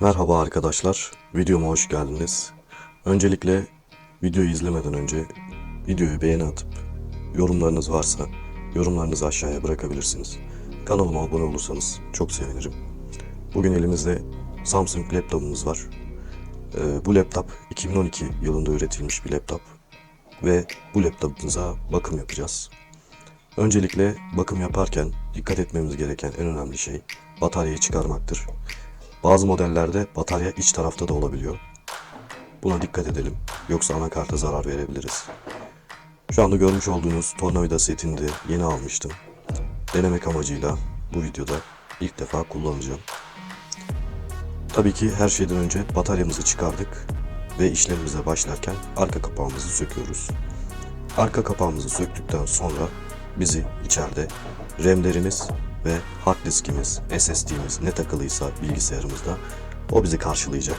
Merhaba arkadaşlar, videoma hoş geldiniz. Öncelikle videoyu izlemeden önce videoyu beğeni atıp yorumlarınız varsa yorumlarınızı aşağıya bırakabilirsiniz. Kanalıma abone olursanız çok sevinirim. Bugün elimizde Samsung laptopumuz var. Ee, bu laptop 2012 yılında üretilmiş bir laptop ve bu laptopumuza bakım yapacağız. Öncelikle bakım yaparken dikkat etmemiz gereken en önemli şey bataryayı çıkarmaktır. Bazı modellerde batarya iç tarafta da olabiliyor. Buna dikkat edelim. Yoksa anakarta zarar verebiliriz. Şu anda görmüş olduğunuz tornavida setini de yeni almıştım. Denemek amacıyla bu videoda ilk defa kullanacağım. Tabii ki her şeyden önce bataryamızı çıkardık ve işlemimize başlarken arka kapağımızı söküyoruz. Arka kapağımızı söktükten sonra bizi içeride RAM'lerimiz ve hard diskimiz, SSD'miz ne takılıysa bilgisayarımızda o bizi karşılayacak.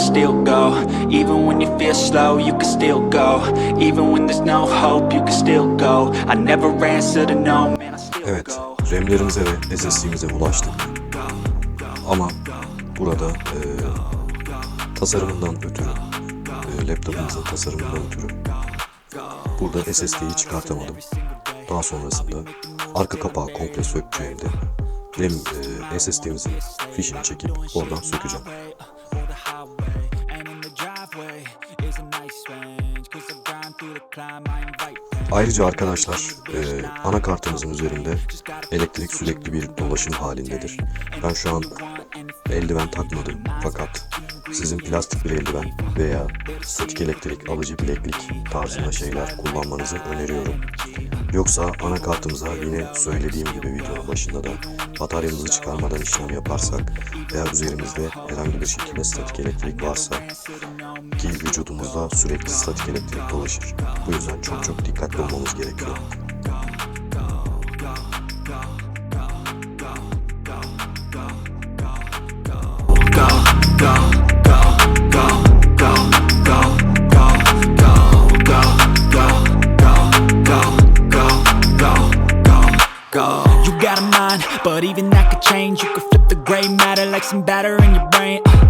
Can still go. Even when you feel slow, you can still go. Even when there's no hope, you can still go. I never answer to no, man, I still Evet, go. RAM'lerimize ve SSD'mize ulaştık. Ama burada e, tasarımından ötürü, e, laptopumuzun tasarımından ötürü burada SSD'yi çıkartamadım. Daha sonrasında arka kapağı komple sökeceğimde RAM e, SSD'mizin fişini çekip oradan sökeceğim. Ayrıca arkadaşlar e, anakartımızın üzerinde elektrik sürekli bir dolaşım halindedir. Ben şu an eldiven takmadım fakat sizin plastik bir eldiven veya statik elektrik alıcı bileklik tarzında şeyler kullanmanızı öneriyorum. Yoksa anakartımıza yine söylediğim gibi videonun başında da bataryamızı çıkarmadan işlem yaparsak veya üzerimizde herhangi bir şekilde statik elektrik varsa ki vücudumuzda sürekli statik elektrik dolaşır. Bu yüzden çok çok dikkatli olmamız gerekiyor. But even that could change. You could flip the gray matter like some batter in your brain.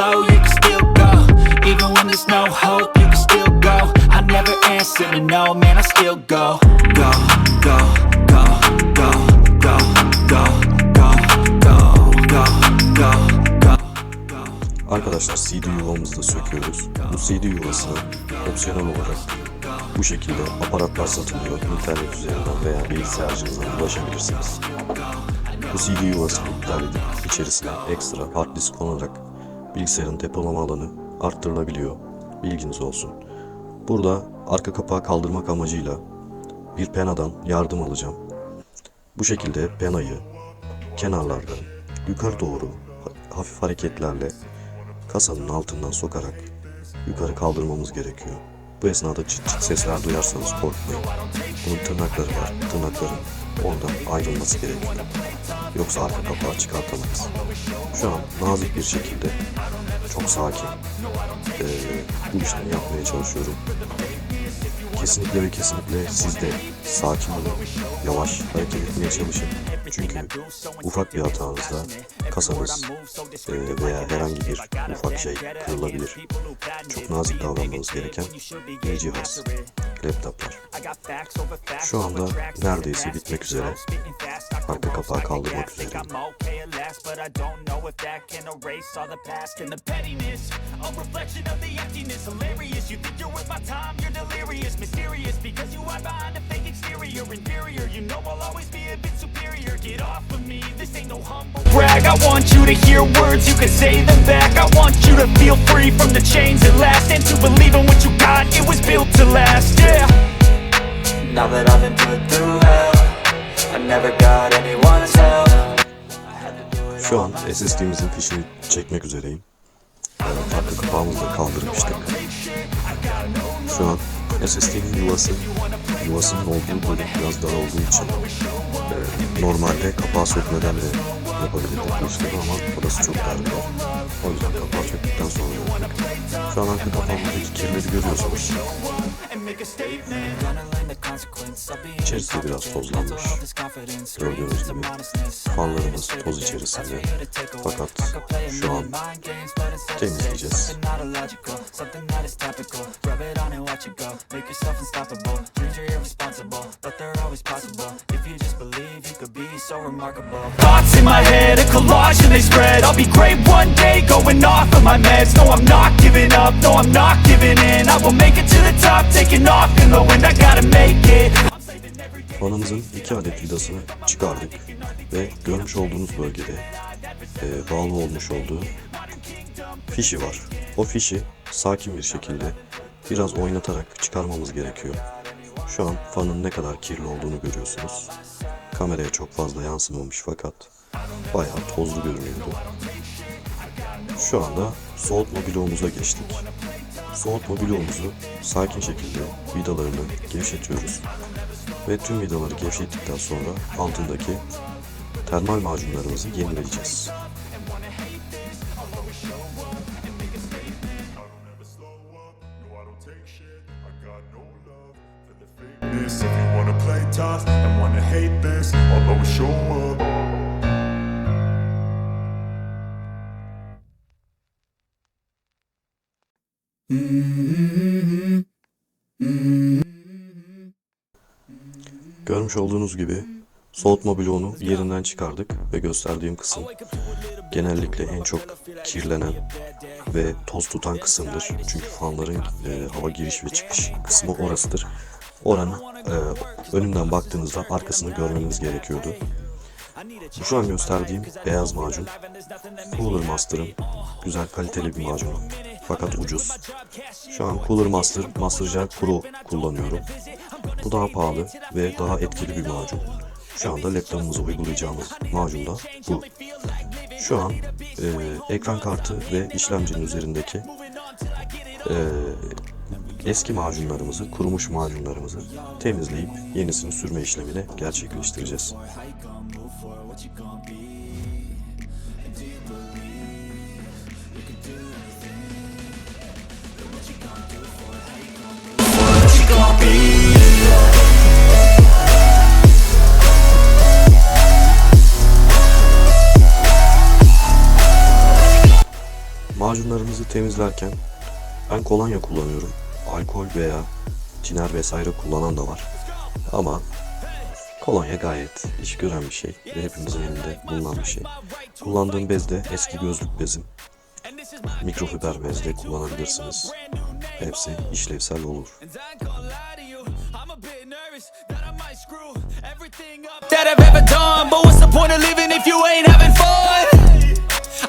slow, you can still go. Even when there's no hope, you can still go. I never answer to no, man, I still go. Go, go, go, go, go, go, go, go, go, go. Arkadaşlar CD yuvamızı da söküyoruz. Bu CD yuvasını opsiyonel olarak bu şekilde aparatlar satılıyor. İnternet üzerinden veya bilgisayarcınızdan ulaşabilirsiniz. Bu CD yuvasını iptal edip içerisine ekstra hard disk konarak bilgisayarın depolama alanı arttırılabiliyor. Bilginiz olsun. Burada arka kapağı kaldırmak amacıyla bir penadan yardım alacağım. Bu şekilde penayı kenarlardan yukarı doğru ha- hafif hareketlerle kasanın altından sokarak yukarı kaldırmamız gerekiyor. Bu esnada çıt çıt sesler duyarsanız korkmayın. Bunun tırnakları var. Tırnakların oradan ayrılması gerekiyor. Yoksa arka kapağı çıkartamayız. Şu an nazik bir şekilde çok sakin eee, bu işlemi yapmaya çalışıyorum. Kesinlikle ve kesinlikle siz de sakin olun, yavaş hareket etmeye çalışın. Çünkü ufak bir hatanızda kasanız e, veya herhangi bir ufak şey kırılabilir. Çok nazik davranmanız gereken bir cihaz. Laptoplar. Şu anda neredeyse bitmek üzere. Arka kapağı kaldırmak üzere. A reflection of the emptiness. Hilarious, you think you're worth my time, you're delirious Mysterious, because you hide behind a fake exterior. Inferior, you know I'll always be a bit superior. Get off of me, this ain't no humble brag. I want you to hear words, you can say them back. I want you to feel free from the chains that last And to believe in what you got, it was built to last, yeah. Now that I've been put through hell I never got anyone's help. I had to do it Şu an SSD'mizin fişini çekmek üzereyim. Arka kapağımızı da kaldırmıştık. Şu an SSD'nin yuvası, yuvasının olduğu bölüm biraz dar olduğu için e, normalde kapağı sökmeden de yapabilirdik bu işlemi ama burası çok dar bir yer. O yüzden kapağı söktükten sonra yaptık. Şu an arka kapağımızdaki kirleri görüyorsunuz. İçerisi biraz tozlanmış. Gördüğünüz gibi toz içerisinde. Fakat şu an temizleyeceğiz. Thoughts in my head, a collage and they spread I'll be great one day, going off of my meds No, I'm not giving up, no, I'm not giving in I will make it to the top, taking off in the wind I gotta make it Fanımızın iki adet vidasını çıkardık ve görmüş olduğunuz bölgede e, bağlı olmuş olduğu fişi var. O fişi sakin bir şekilde biraz oynatarak çıkarmamız gerekiyor. Şu an fanın ne kadar kirli olduğunu görüyorsunuz. Kameraya çok fazla yansımamış fakat bayağı tozlu görünüyordu. Şu anda soğutma bloğumuza geçtik. Soğutma bloğumuzu sakin şekilde vidalarını gevşetiyoruz ve tüm vidaları gevşettikten sonra altındaki termal macunlarımızı yenileyeceğiz. Up. Görmüş olduğunuz gibi soğutma bloğunu yerinden çıkardık ve gösterdiğim kısım genellikle en çok kirlenen ve toz tutan kısımdır. Çünkü fanların e, hava giriş ve çıkış kısmı orasıdır. Oranın e, önünden baktığınızda arkasını görmeniz gerekiyordu. Şu an gösterdiğim beyaz macun Cooler Master'ın güzel kaliteli bir macunu. Fakat ucuz. Şu an Cooler Master Master Gel Pro kullanıyorum. Bu daha pahalı ve daha etkili bir macun. Şu anda laptopumuza uygulayacağımız macun da bu. Şu an e, ekran kartı ve işlemcinin üzerindeki e, eski macunlarımızı, kurumuş macunlarımızı temizleyip yenisini sürme işlemini gerçekleştireceğiz. Macunlarımızı temizlerken ben kolonya kullanıyorum. Alkol veya tiner vesaire kullanan da var. Ama kolonya gayet iş gören bir şey ve hepimizin elinde bulunan bir şey. Kullandığım bez de eski gözlük bezim. Mikrofiber bez de kullanabilirsiniz. Hepsi işlevsel olur. that I've ever done. But what's the point of living if you ain't having fun?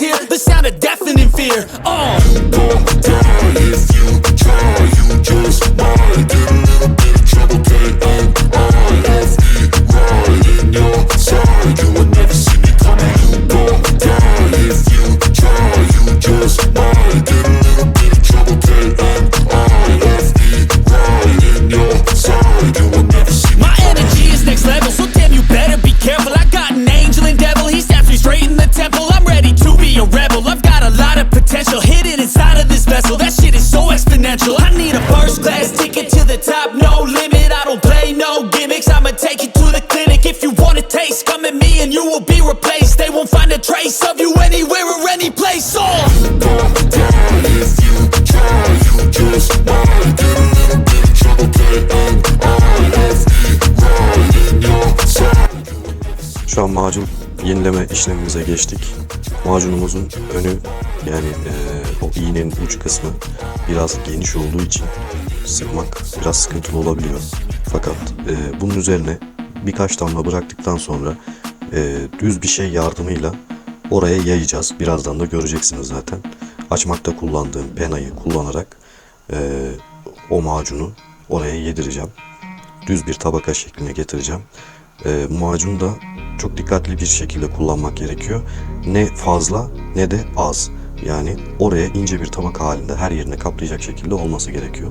Here. The macun yenileme işlemimize geçtik. Macunumuzun önü yani eee, o iğnenin uç kısmı biraz geniş olduğu için sıkmak biraz sıkıntılı olabiliyor. Fakat eee, bunun üzerine birkaç damla bıraktıktan sonra eee, düz bir şey yardımıyla oraya yayacağız. Birazdan da göreceksiniz zaten. Açmakta kullandığım penayı kullanarak eee, o macunu oraya yedireceğim düz bir tabaka şekline getireceğim. Ee, macunu da çok dikkatli bir şekilde kullanmak gerekiyor. Ne fazla ne de az. Yani oraya ince bir tabaka halinde her yerine kaplayacak şekilde olması gerekiyor.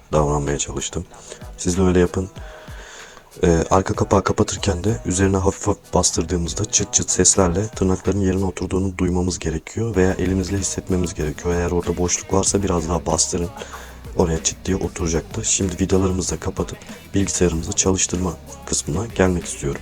davranmaya çalıştım. Siz de öyle yapın. Ee, arka kapağı kapatırken de üzerine hafif hafif bastırdığımızda çıt çıt seslerle tırnakların yerine oturduğunu duymamız gerekiyor veya elimizle hissetmemiz gerekiyor. Eğer orada boşluk varsa biraz daha bastırın. Oraya çıt diye oturacaktır. Şimdi vidalarımızı da kapatıp bilgisayarımızı çalıştırma kısmına gelmek istiyorum.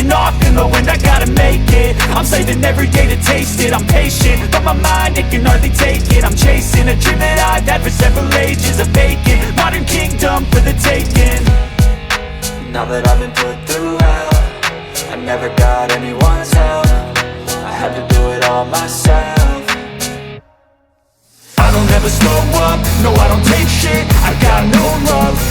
taking off in the wind, I gotta make it. I'm saving every day to taste it, I'm patient But my mind, it can hardly take it. I'm chasing a dream that I've had for several ages A vacant, modern kingdom for the taking. Now that I've been put through hell I never got anyone's help. I had to do it all myself. I don't ever slow up, no I don't take shit. I got no love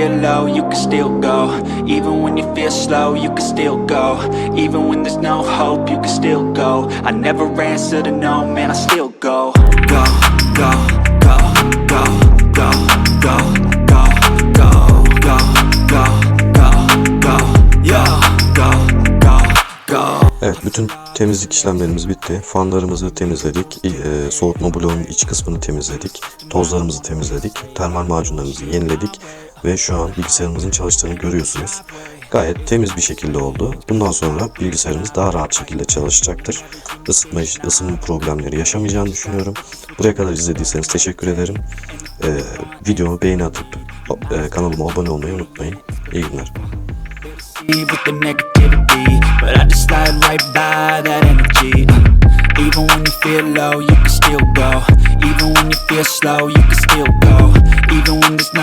feel low, you can still go. Even when you feel slow, you can still go. Even when there's no hope, you can still go. I never answer to no, man, I still go. Go, go, go, go, go, go. Evet bütün temizlik işlemlerimiz bitti. Fanlarımızı temizledik. e, soğutma bloğunun iç kısmını temizledik. Tozlarımızı temizledik. Termal macunlarımızı yeniledik. Ve şu an bilgisayarımızın çalıştığını görüyorsunuz. Gayet temiz bir şekilde oldu. Bundan sonra bilgisayarımız daha rahat şekilde çalışacaktır. Isıtma, ısınma problemleri yaşamayacağını düşünüyorum. Buraya kadar izlediyseniz teşekkür ederim. E, videomu beğeni atıp e, kanalıma abone olmayı unutmayın. İyi günler. Even when you feel low, you can still go Even when you feel slow, you can still go Even when there's no